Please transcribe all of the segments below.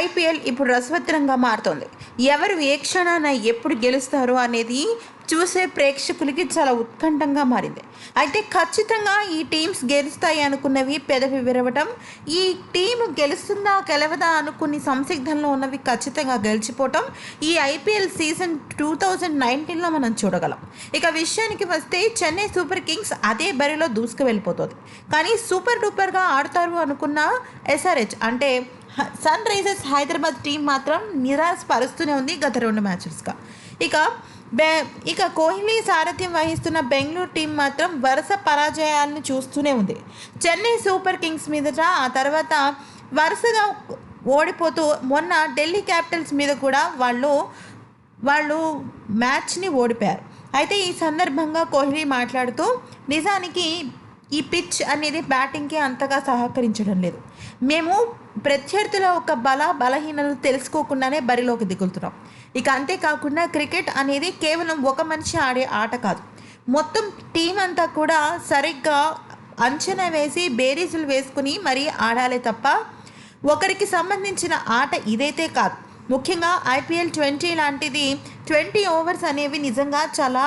IPL ఇప్పుడు రసవత్తరంగా మారుతోంది. ఎవరు ఏ క్షణాన ఎప్పుడు గెలుస్తారు అనేది చూసే ప్రేక్షకులకి చాలా ఉత్కంఠంగా మారింది. అయితే ఖచ్చితంగా ఈ టీమ్స్ గెలుస్తాయి అనుకున్నవి పెదవి విరవటం ఈ టీం గెలుస్తుందా గెలవదా అనుకుని సంసిగ్ధంలో ఉన్నవి ఖచ్చితంగా గెలిచిపోవటం ఈ ఐపీఎల్ సీజన్ టూ థౌజండ్ నైన్టీన్లో మనం చూడగలం. ఇక విషయానికి వస్తే చెన్నై సూపర్ కింగ్స్ అదే బరిలో దూసుకు వెళ్ళిపోతుంది కానీ సూపర్ డూపర్గా ఆడతారు అనుకున్న ఎస్ఆర్హెచ్ అంటే సన్ రైజర్స్ హైదరాబాద్ టీం మాత్రం నిరాశపరుస్తూనే ఉంది గత రెండు మ్యాచెస్గా. ఇక బె ఇక కోహ్లీ సారథ్యం వహిస్తున్న బెంగళూరు టీం మాత్రం వరుస పరాజయాలను చూస్తూనే ఉంది. చెన్నై సూపర్ కింగ్స్ మీదట ఆ తర్వాత వరుసగా ఓడిపోతూ మొన్న ఢిల్లీ క్యాపిటల్స్ మీద కూడా వాళ్ళు వాళ్ళు మ్యాచ్ని ఓడిపోయారు. అయితే ఈ సందర్భంగా కోహ్లీ మాట్లాడుతూ నిజానికి ఈ పిచ్ అనేది బ్యాటింగ్కి అంతగా సహకరించడం లేదు. మేము ప్రత్యర్థుల ఒక బల బలహీనలు తెలుసుకోకుండానే బరిలోకి దిగులుతున్నాం. ఇక అంతేకాకుండా క్రికెట్ అనేది కేవలం ఒక మనిషి ఆడే ఆట కాదు. మొత్తం టీం అంతా కూడా సరిగ్గా అంచనా వేసి బేరీజులు వేసుకుని మరీ ఆడాలి తప్ప ఒకరికి సంబంధించిన ఆట ఇదైతే కాదు. ముఖ్యంగా ఐపీఎల్ ట్వంటీ లాంటిది ట్వంటీ ఓవర్స్ అనేవి నిజంగా చాలా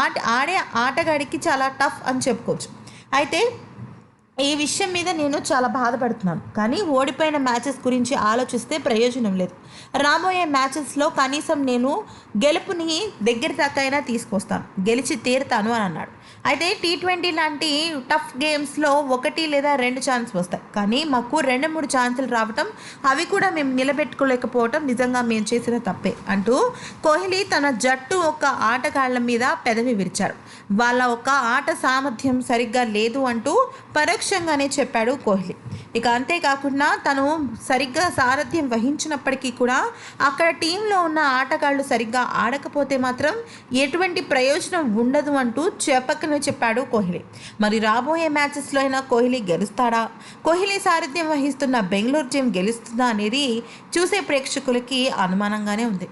ఆట ఆడే ఆటగాడికి చాలా టఫ్ అని చెప్పుకోవచ్చు. అయితే ఈ విషయం మీద నేను చాలా బాధపడుతున్నాను. కానీ ఓడిపోయిన మ్యాచెస్ గురించి ఆలోచిస్తే ప్రయోజనం లేదు. రాబోయే మ్యాచెస్లో కనీసం నేను గెలుపుని దగ్గర దాకైనా తీసుకొస్తాను. గెలిచి తీరుతాను అని అన్నాడు. అయితే టీ ట్వంటీ లాంటి టఫ్ గేమ్స్లో ఒకటి లేదా రెండు ఛాన్స్ వస్తాయి. కానీ మాకు రెండు మూడు ఛాన్సులు రావటం అవి కూడా మేము నిలబెట్టుకోలేకపోవటం నిజంగా మేము చేసిన తప్పే అంటూ కోహ్లీ తన జట్టు ఒక ఆటగాళ్ళ మీద పెదవి విరిచారు. వాళ్ళ ఒక ఆట సామర్థ్యం సరిగ్గా లేదు అంటూ పరోక్ష పరోక్షంగానే చెప్పాడు కోహ్లీ. ఇక అంతేకాకుండా తను సరిగ్గా సారథ్యం వహించినప్పటికీ కూడా అక్కడ టీంలో ఉన్న ఆటగాళ్ళు సరిగ్గా ఆడకపోతే మాత్రం ఎటువంటి ప్రయోజనం ఉండదు అంటూ చెప్పకనే చెప్పాడు కోహ్లీ. మరి రాబోయే మ్యాచెస్లో అయినా కోహ్లీ గెలుస్తాడా? కోహ్లీ సారథ్యం వహిస్తున్న బెంగళూరు టీం గెలుస్తుందా అనేది చూసే ప్రేక్షకులకి అనుమానంగానే ఉంది.